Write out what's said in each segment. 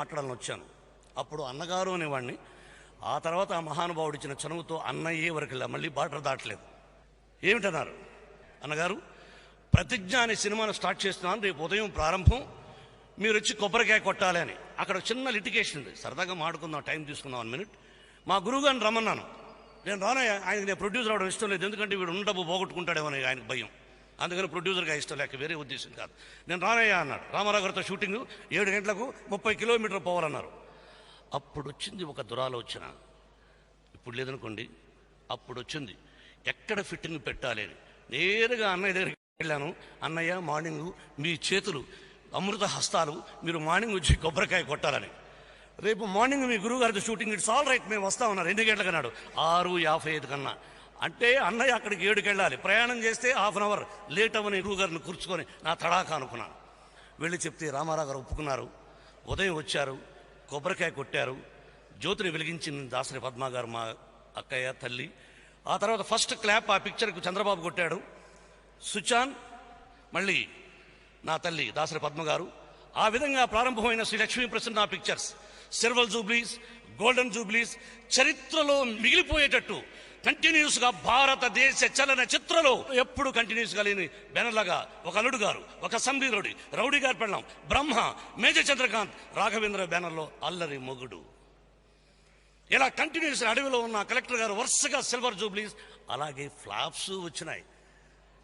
మాట్లాడాలని వచ్చాను. అప్పుడు అన్నగారు అనేవాడిని ఆ తర్వాత ఆ మహానుభావుడు ఇచ్చిన చనువుతో అన్నయ్యే వరకు వెళ్ళా మళ్ళీ బాటర్ దాటలేదు. ఏమిటన్నారు? అన్నగారు ప్రతిజ్ఞ అనే సినిమాను స్టార్ట్ చేస్తున్నాను రేపు ఉదయం ప్రారంభం మీరు వచ్చి కొబ్బరికాయ కొట్టాలి అని. అక్కడ చిన్న లిటికేషన్ ఉంది. సరదాగా మాడుకుందాం టైం తీసుకుందాం వన్ మినిట్. మా గురువు గారిని రమ్మన్నాను. నేను రానయ్య ఆయనకి నేను ప్రొడ్యూసర్ అవడం ఇష్టం లేదు ఎందుకంటే వీడు ఉన్న డబ్బు పోగొట్టుకుంటాడేమో అని ఆయనకు భయం. అందుకని ప్రొడ్యూసర్గా ఇష్టం లేక వేరే ఉద్దేశం కాదు. నేను రానయ్యా అన్నాడు. రామారావు గారితో షూటింగ్ ఏడు గంటలకు ముప్పై కిలోమీటర్ పోవాలన్నారు. అప్పుడు వచ్చింది ఒక దురాలోచన. ఇప్పుడు లేదనుకోండి అప్పుడు వచ్చింది. ఎక్కడ ఫిట్టింగ్ పెట్టాలి అని. నేరుగా అన్నయ్య దగ్గరికి వెళ్ళాను. అన్నయ్య మార్నింగ్ మీ చేతులు అమృత హస్తాలు మీరు మార్నింగ్ వచ్చి కొబ్బరికాయ కొట్టాలని. రేపు మార్నింగ్ మీ గురువు గారితో షూటింగ్ ఇట్స్ ఆల్ రైట్ మేము వస్తామన్నారు. ఎన్ని గంటలకు అన్నాడు ఆరు యాభై ఐదు కన్నా. అంటే అన్నయ్య అక్కడికి ఏడుకెళ్ళాలి. ప్రయాణం చేస్తే హాఫ్ అన్ అవర్ లేట్ అవ్వని గురువు గారిని కూర్చుకొని నా తడాకా అనుకున్నాను. వెళ్ళి చెప్తే రామారావు గారు ఒప్పుకున్నారు. ఉదయం వచ్చారు కొబ్బరికాయ కొట్టారు. జ్యోతిని వెలిగించింది దాసరి పద్మ గారు మా అక్కయ్య తల్లి. ఆ తర్వాత ఫస్ట్ క్లాప్ ఆ పిక్చర్కి చంద్రబాబు కొట్టాడు. సుచాన్ మళ్ళీ నా తల్లి దాసరి పద్మ గారు. ఆ విధంగా ప్రారంభమైన Sri Lakshmi Prasanna pictures. Silver jubilees golden jubilees చరిత్రలో మిగిలిపోయేటట్టు కంటిన్యూస్గా భారతదేశ చలన చిత్రలో ఎప్పుడు కంటిన్యూస్గా లేని బెనర్లగా ఒక అల్లుడు గారు ఒక సంబీరుడి రౌడీ గారు పెళ్ళాం బ్రహ్మ మేజర్ చంద్రకాంత్ రాఘవేంద్ర బ్యానర్లో అల్లరి మొగుడు. ఇలా కంటిన్యూస్ అడవిలో ఉన్న కలెక్టర్ గారు వరుసగా సిల్వర్ జూబ్లీస్ అలాగే ఫ్లాప్స్ వచ్చినాయి.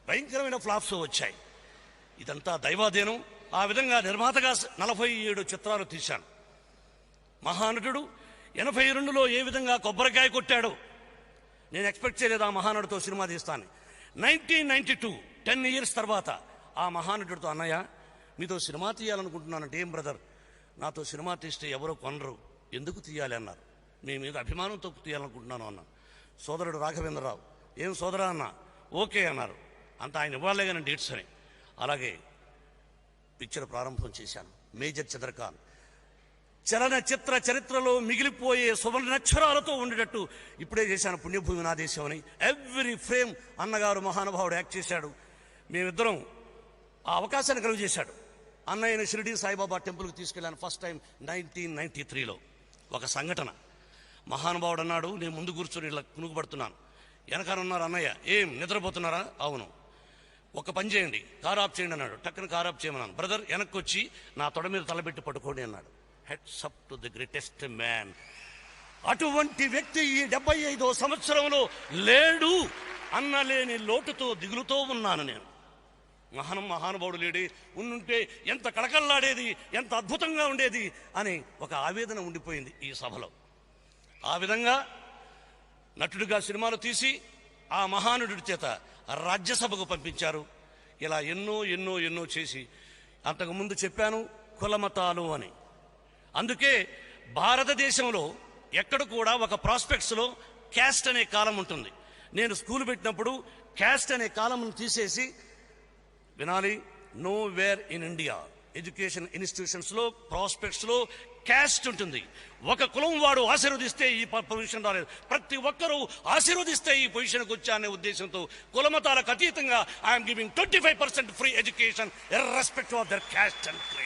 భయంకరమైన ఫ్లాప్స్ వచ్చాయి. ఇదంతా దైవాధీనం. ఆ విధంగా నిర్మాతగా నలభై ఏడు చిత్రాలు తీశాను. మహానటుడు ఎనభై రెండులో ఏ విధంగా కొబ్బరికాయ కొట్టాడో నేను ఎక్స్పెక్ట్ చేయలేదు ఆ మహానటుడితో సినిమా తీస్తాను nineteen ninety two ten years తర్వాత ఆ మహానటుడితో అన్నయ్య మీతో సినిమా తీయాలనుకుంటున్నానంటే ఏం బ్రదర్? నాతో సినిమా తీస్తే ఎవరో కొనరు. ఎందుకు తీయాలి? అన్నారు. మీ మీద అభిమానంతో తీయాలనుకుంటున్నాను అన్నా సోదరుడు రాఘవేంద్రరావు. ఏం సోదరా అన్న? ఓకే అన్నారు. అంత ఆయన ఇవ్వాలే కానీ డేట్స్ అని. అలాగే పిక్చర్ ప్రారంభం చేశాను. మేజర్ చంద్రకాంత్. చలనచిత్ర చరిత్రలో మిగిలిపోయే సువర్ణక్షరాలతో ఉండేటట్టు ఇప్పుడే చేశాను పుణ్యభూమి నా దేశం అని ఎవ్రీ ఫ్రేమ్ అన్నగారు మహానుభావుడు యాక్ట్ చేశాడు. మేమిద్దరం ఆ అవకాశాన్ని కలుగు చేశాడు. అన్నయ్యని షిరిడి సాయిబాబా టెంపుల్కి తీసుకెళ్ళాను ఫస్ట్ టైం నైన్టీన్ నైన్టీ త్రీలో. ఒక సంఘటన. మహానుభావుడు అన్నాడు నేను ముందు కూర్చొని ఇలా కునుగుపడుతున్నాను వెనకాల ఉన్నారు అన్నయ్య. ఏం నిద్రపోతున్నారా? అవును. ఒక పని చేయండి. కార్ ఆఫ్ చేయండి అన్నాడు. టక్కన కార్ ఆఫ్ చేయమన్నాను. బ్రదర్ వెనక్కి వచ్చి నా తొడ మీద తలబెట్టి పట్టుకోండి అన్నాడు. Heads up to the greatest man అటువంటి వ్యక్తి ఈ డెబ్బై ఐదో సంవత్సరంలో లేడు అన్నలేని లోటుతో దిగులుతో ఉన్నాను నేను. మహానం మహానుభావుడు లేడి ఉండుంటే ఎంత కడకల్లాడేది ఎంత అద్భుతంగా ఉండేది అని ఒక ఆవేదన ఉండిపోయింది ఈ సభలో. ఆ విధంగా నటుడిగా సినిమాలు తీసి ఆ మహానుడి చేత రాజ్యసభకు పంపించారు. ఇలా ఎన్నో ఎన్నో ఎన్నో చేసి అంతకుముందు చెప్పాను కులమతాలు అని. అందుకే భారతదేశంలో ఎక్కడ కూడా ఒక ప్రాస్పెక్ట్స్లో క్యాస్ట్ అనే కాలం ఉంటుంది. నేను స్కూల్ పెట్టినప్పుడు క్యాస్ట్ అనే కాలంను తీసేసి వినాలి nowhere in India. Education ఇన్స్టిట్యూషన్స్లో ప్రాస్పెక్ట్స్లో క్యాస్ట్ ఉంటుంది. ఒక కులం వాడు ఆశీర్వదిస్తే ఈ ప- పొజిషన్ రాలేదు. ప్రతి ఒక్కరూ ఆశీర్వదిస్తే ఈ పొజిషన్కి వచ్చానే ఉద్దేశంతో కులమతాలకు అతీతంగా I'm giving twenty five percent free education irrespective of their caste and creed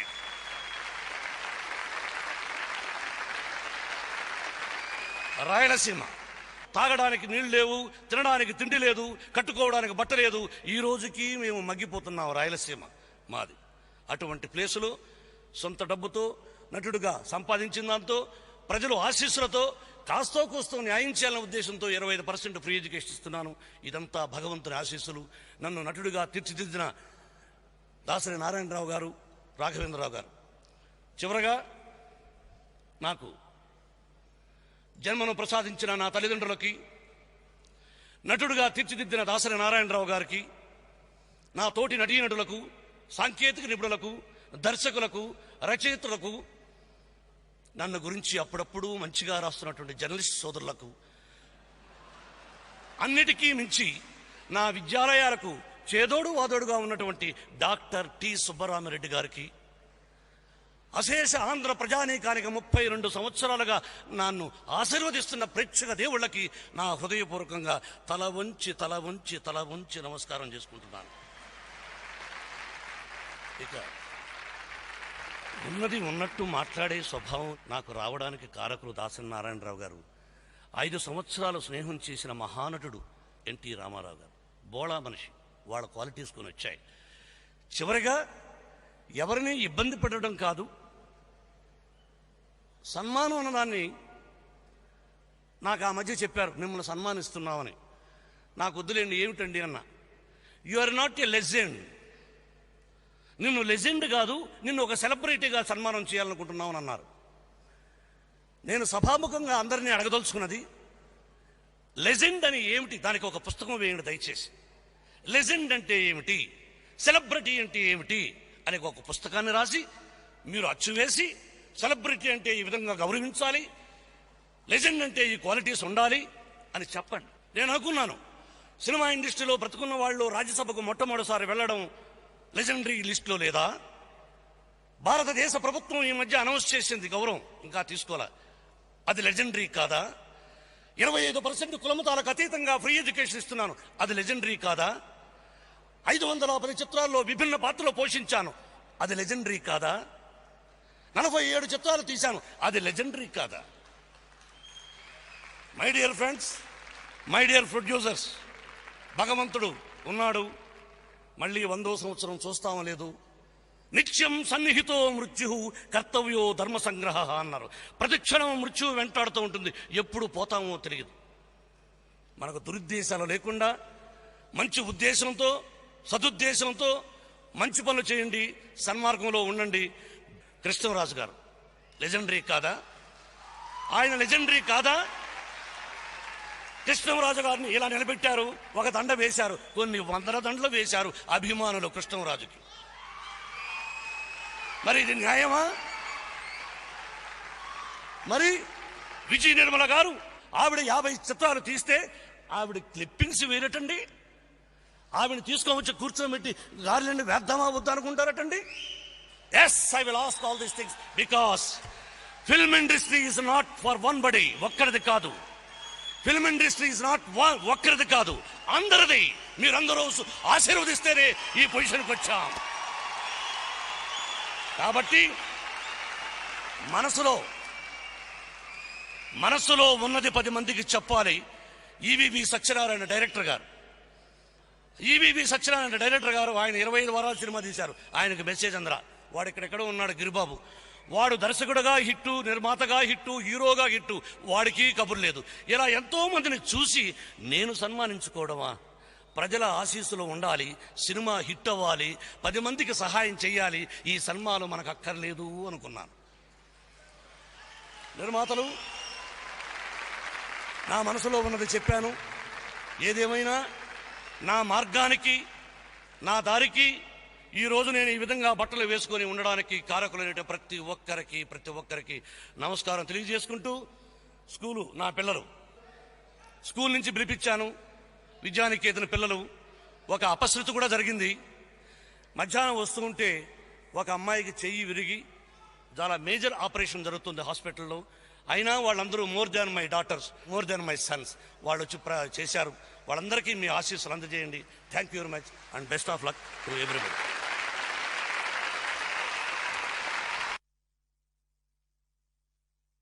Rayalaseema. తాగడానికి నీళ్ళు లేవు తినడానికి తిండి లేదు కట్టుకోవడానికి బట్ట లేదు. ఈ రోజుకి మేము మగ్గిపోతున్నాం రాయలసీమ మాది. అటువంటి ప్లేసులో సొంత డబ్బుతో నటుడుగా సంపాదించిన దాంతో ప్రజలు ఆశీస్సులతో కాస్తో కూస్తో న్యాయం చేయాలనే ఉద్దేశంతో ఇరవై ఐదు పర్సెంట్ ఫ్రీ ఎడ్యుకేషన్ ఇస్తున్నాను. ఇదంతా భగవంతుని ఆశీస్సులు. నన్ను నటుడిగా తీర్చిదిద్దిన దాసరి నారాయణరావు గారు రాఘవేంద్రరావు గారు. చివరగా నాకు జన్మను ప్రసాదించిన నా తల్లిదండ్రులకి నటుడుగా తీర్చిదిద్దిన దాసరి నారాయణరావు గారికి నా తోటి నటీనటులకు సాంకేతిక నిపుణులకు దర్శకులకు రచయితలకు నన్ను గురించి అప్పుడప్పుడు మంచిగా రాస్తున్నటువంటి జర్నలిస్ట్ సోదరులకు అన్నిటికీ మించి నా విద్యాలయాలకు చేదోడు వాదోడుగా ఉన్నటువంటి డాక్టర్ టి సుబ్బరామిరెడ్డి గారికి అశేష ఆంధ్ర ప్రజానీకానికి ముప్పై రెండు సంవత్సరాలుగా నన్ను ఆశీర్వదిస్తున్న ప్రేక్షక దేవుళ్ళకి నా హృదయపూర్వకంగా తల వంచి తల వంచి తల వంచి నమస్కారం చేసుకుంటున్నాను. ఇక ఉన్నది ఉన్నట్టు మాట్లాడే స్వభావం నాకు రావడానికి కారకులు దాసరి నారాయణరావు గారు. ఐదు సంవత్సరాలు స్నేహం చేసిన మహానటుడు ఎన్టీ రామారావు గారు. బోళా మనిషి వాళ్ళ క్వాలిటీస్ కొని వచ్చాయి చివరిగా ఎవరిని ఇబ్బంది పెట్టడం కాదు సన్మానం అన్నదాన్ని నాకు ఆ మధ్య చెప్పారు. మిమ్మల్ని సన్మానిస్తున్నామని. నాకు వద్దులేండి ఏమిటండి అన్న. You are not a legend నిన్ను లెజెండ్ కాదు నిన్ను ఒక సెలబ్రిటీగా సన్మానం చేయాలనుకుంటున్నావు అని అన్నారు. నేను సభాముఖంగా అందరినీ అడగదలుచుకున్నది లెజెండ్ అని ఏమిటి? దానికి ఒక పుస్తకం వేయండి దయచేసి. లెజెండ్ అంటే ఏమిటి? సెలబ్రిటీ అంటే ఏమిటి? అని ఒక పుస్తకాన్ని రాసి మీరు అచ్చు వేసి సెలబ్రిటీ అంటే ఈ విధంగా గౌరవించాలి లెజెండ్ అంటే ఈ క్వాలిటీస్ ఉండాలి అని చెప్పండి. నేను అనుకున్నాను. సినిమా ఇండస్ట్రీలో బ్రతుకున్న వాళ్ళు రాజ్యసభకు మొట్టమొదటిసారి వెళ్ళడం లెజెండరీ లిస్టులో లేదా? భారతదేశ ప్రభుత్వం ఈ మధ్య అనౌన్స్ చేసింది గౌరవం. ఇంకా తీసుకోవాలా అది లెజెండరీ కాదా? ఇరవై ఐదు పర్సెంట్ కులమతాలకు అతీతంగా ఫ్రీ ఎడ్యుకేషన్ ఇస్తున్నాను. అది లెజెండరీ కాదా? ఐదు వందల పది చిత్రాల్లో విభిన్న పాత్రలు పోషించాను. అది లెజెండరీ కాదా? నలభై ఏడు చిత్రాలు తీశాను. అది లెజెండరీ కాదా? My dear friends my dear producers భగవంతుడు ఉన్నాడు. మళ్ళీ వందో సంవత్సరం చూస్తామో లేదు. నిత్యం సన్నిహితో మృత్యు కర్తవ్యో ధర్మ సంగ్రహ అన్నారు. ప్రతిక్షణం మృత్యువు వెంటాడుతూ ఉంటుంది. ఎప్పుడు పోతామో తెలియదు. మనకు దురుద్దేశాలు లేకుండా మంచి ఉద్దేశంతో సదుద్దేశంతో మంచి పనులు చేయండి. సన్మార్గంలో ఉండండి. కృష్ణరాజు గారు. లెజెండరీ కాదా? ఆయన లెజెండరీ కాదా? కృష్ణరాజు గారిని ఇలా నిలబెట్టారు ఒక దండ వేశారు కొన్ని వందల దండలు వేశారు అభిమానులు కృష్ణరాజుకి మరి ఇది న్యాయమా? మరి విజయ నిర్మల గారు ఆవిడ యాభై చిత్రాలు తీస్తే ఆవిడ క్లిప్పింగ్స్ వేరటండి? ఆవిడ తీసుకొని వచ్చి కూర్చోబెట్టి గాలిని వేద్దామా వద్దా అనుకుంటారటండి? Yes I will ask all these things because film industry is not for one body ఒక్కరిది కాదు. ఫిల్మ్ ఇండస్ట్రీ ఇస్ నాట్ ఒక్కరిది కాదు. అందరిది. మీరందరూ ఆశీర్వదిస్తేనే ఈ పొజిషన్కి వచ్చాం. కాబట్టి మనసులో మనసులో ఉన్నది పది మందికి చెప్పాలి. ఈవీవి సత్యనారాయణ డైరెక్టర్ గారు. ఈవీవి సత్యనారాయణ డైరెక్టర్ గారు ఆయన ఇరవై ఐదు వారాలు సినిమా తీశారు. ఆయనకు మెసేజ్ అందరా. వాడు ఇక్కడెక్కడో ఉన్నాడు గిరిబాబు. వాడు దర్శకుడుగా హిట్టు నిర్మాతగా హిట్టు హీరోగా హిట్టు వాడికి కబురు లేదు. ఇలా ఎంతో మందిని చూసి నేను సన్మానించుకోవడమా? ప్రజల ఆశీస్సులో ఉండాలి సినిమా హిట్ అవ్వాలి పది మందికి సహాయం చేయాలి ఈ సన్మానం మనకు అక్కర్లేదు అనుకున్నాను. నిర్మాతలు నా మనసులో ఉన్నది చెప్పాను. ఏదేమైనా నా మార్గానికి నా దారికి ఈ రోజు నేను ఈ విధంగా బట్టలు వేసుకొని ఉండడానికి కారకులైన ప్రతి ఒక్కరికి ప్రతి ఒక్కరికి నమస్కారం తెలియజేసుకుంటూ స్కూలు నా పిల్లలు. స్కూల్ నుంచి పిలిపించాను. విద్యానికేతన పిల్లలు. ఒక అపశృతి కూడా జరిగింది. మధ్యాహ్నం వస్తూ ఉంటే ఒక అమ్మాయికి చెయ్యి విరిగి చాలా మేజర్ ఆపరేషన్ జరుగుతుంది హాస్పిటల్లో. అయినా వాళ్ళందరూ more than my daughters more than my sons. వాళ్ళు వచ్చి ప్ర- చేశారు. వాళ్ళందరికీ మీ ఆశీస్సులు అందజేయండి. Thank you very much and best of luck to everybody.